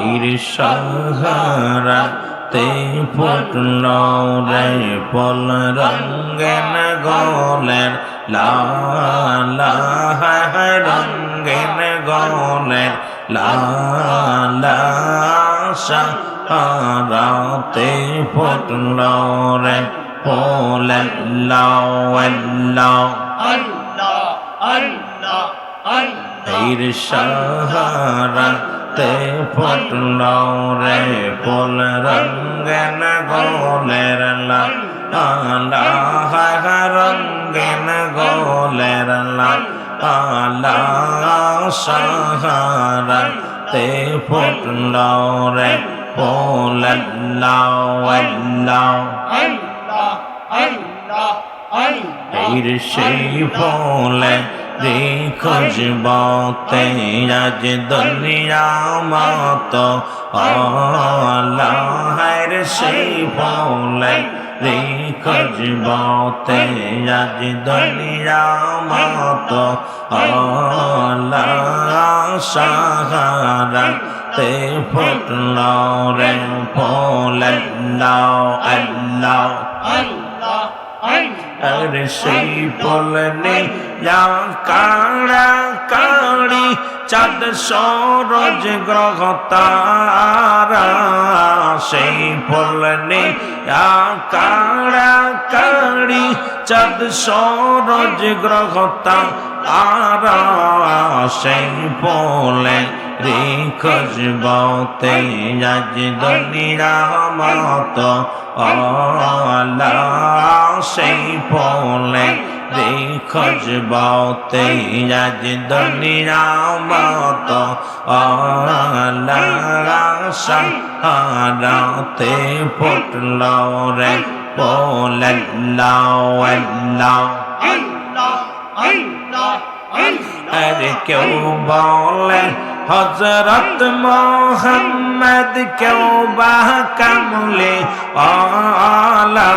এর সাহারা তে ফুটল রে পল রঙ্গেন গোলের লাল রঙ্গেন গোলের লাল সাহারাতে ফুটল রে পোলের লাও লাও এর সাহারা তে ফুটল রে পোল রঙ্গেন গোলের লাল রঙ্গেন গোলের লাল সাহারা তে ফুটল রে ফলে রে খুশবতে আজ দুনিয়া মত আল্লাহের সেই ফলে রে খুশবতে আজ দুনিয়া মত আল্লাহ সাহারা তে ফুটল রে ফলে আল্লাহ আর সেই পলনে কাড়া কাড়ি চাঁদ সরজ গ্রহ তারা। সেই পলনে কাড়া কাড়ি চাঁদ সরজ গ্রহ তারা। সেই পলে খজবতে আজ দুনিয়া মত আল্লাহ সেই পলে রে খজবতে আজ দুনিয়া মত সাহারাতে ফুটল রে আল্লাহ। আরে কেউ বলে হজরত মোহাম্মদ কেউ বা কামলে, আলা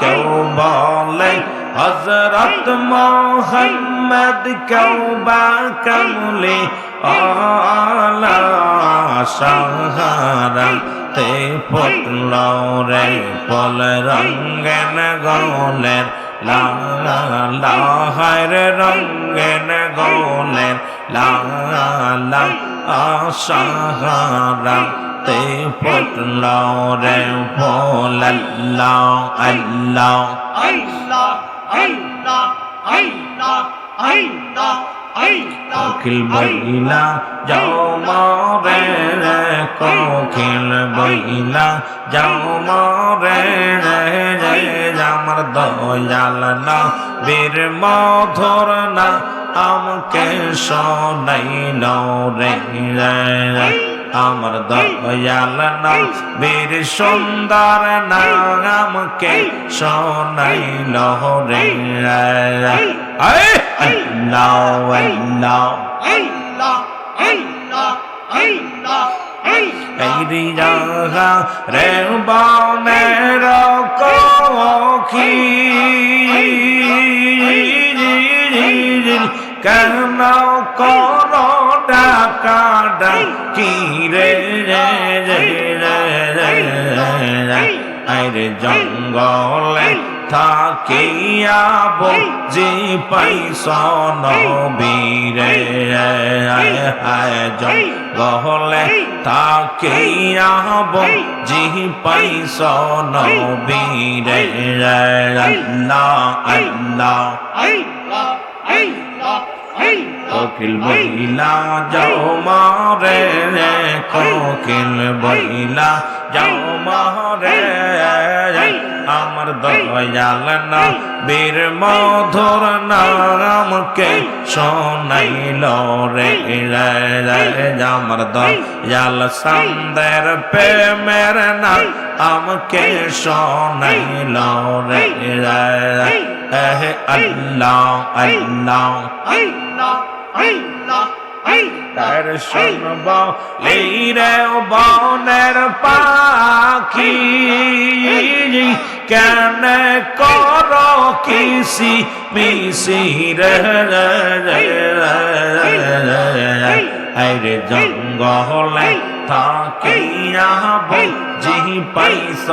কেউ বলে হজরত মোহাম্মদ কেউ বা কামলে, আলা সাহারা তে ফুটল রে পল রঙ্গেন গলের লাহার রঙ্গেন গোলের। লালা আশাহারা তে ফুটল রে ফোল্লাহ আল্লাহ কোকিল বইলা যাও মরে রে, কোকিল বইলা যাও মরে রে রে, আমার দয়াল না, বীর মধুর না আমকে শোনাইল রে রে আমার দয়াল না বীর সুন্দর না আমকে শোনাইল রে রে আল্লাহ এই জাগা রে বনের কখি কেন কর ডাকা ডাকি রে রে রে রে রে আরে জঙ্গলে থাকিয়া যে পাইস নবীরে জঙ্গলে থাকিয়া যে পাইস নবীরে আল্লাহ আল্লাহ কোকিল বইলা যাও মারে রে কোকিল বইলা যাও মারে আমার দয়াল না বীর মধুর নামকে শোনাইল রে আমার দয়াল সন্দের প্রেমের না আমাকে শোনাইল রে আল্লাহ আল্লাহ তার শুনব রে বনের পাখি কেন কর কিসি মিসি রে আরে জঙ্গলে থাকিয়া বুঝি পাইছ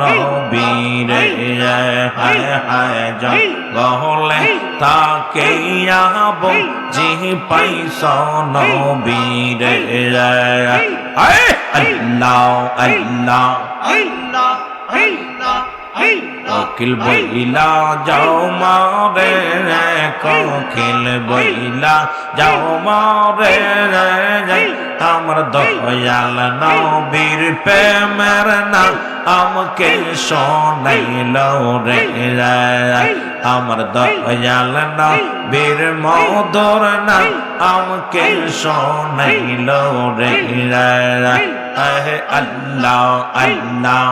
নবীরে হায় হায় জঙ্গলে থাকিয়া বুঝি পাইছ নবীরে আয় আল্লাহ আল্লাহ কোকিল বইলা যাও মারে রে কোকিল বইলা যাও মারে রে আমার দয়াল নবীর প্রেমের নাম আমাকে শোনাইল রে আমার দয়াল নবীর মধুর নাম আমাকে শোনাইল রে আল্লাহ আল্লাহ।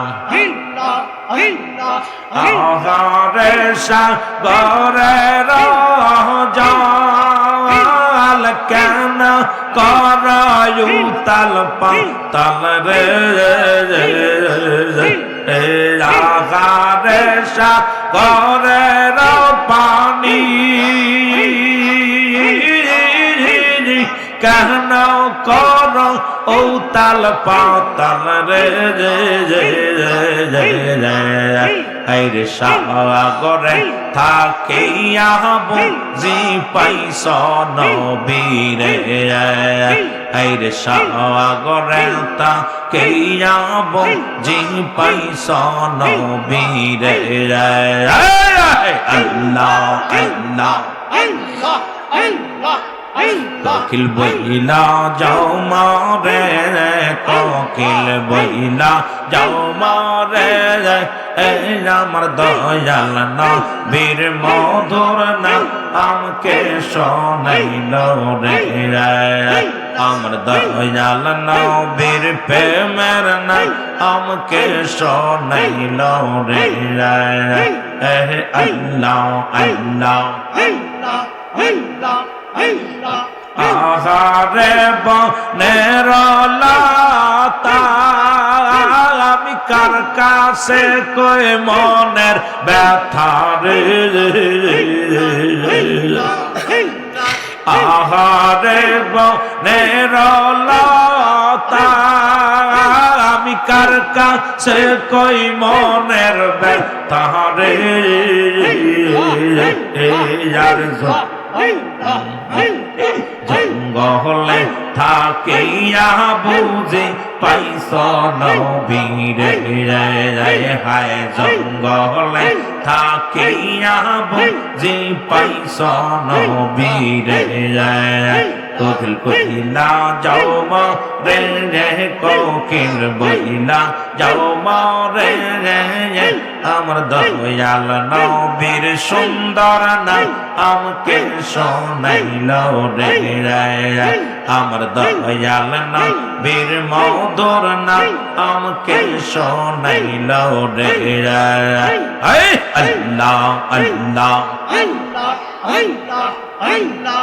আহারে সাগরে রাল কেন করায়ু তাল পাতাল রে আহারে সাগরে পানি? কেন কর, ও তাল পাতাল রে রে রে রে রে আইরে সাগরে থাকে বুঝি পাইছ নবীরে আইরে সাগরে তাকে বুঝি পাইছ নবীরে আল্লাহ আল্লাহ আল্লাহ আল্লাহ। কোকিল বইলা যাও মারে কোকিল বইলা যাও মারে আমার দয়াল না বীর মধুর না আমাকে শোনাইল রে আমার দয়াল না বীর প্রেমের না আমাকে শোনাইল রে রে আল্লাহ আল্লাহ আল্লাহ আল্লাহ আহারে বনের আমি কার কাছে কই মনের ব্যথা রে আহারে বনের আমি কার কাছে কই মনের ব্যথা রে আর জঙ্গলে থাকিয়া বুঝে পাইছ নবীরে হায়। জঙ্গলে থাকিয়া বুঝে পাইছ নবীরে কোকিল কইলা যাও মা, রে রে, কোকিল বইলা যাও মা, রে রে আমার দয়াল নবীর সুন্দর নাম আমাকে শোনাইল রে রে আমার দয়াল নবীর মধুর নাম আমাকে শোনাইল রে রে আল্লাহ আল্লাহ আল্লাহ আল্লাহ আল্লাহ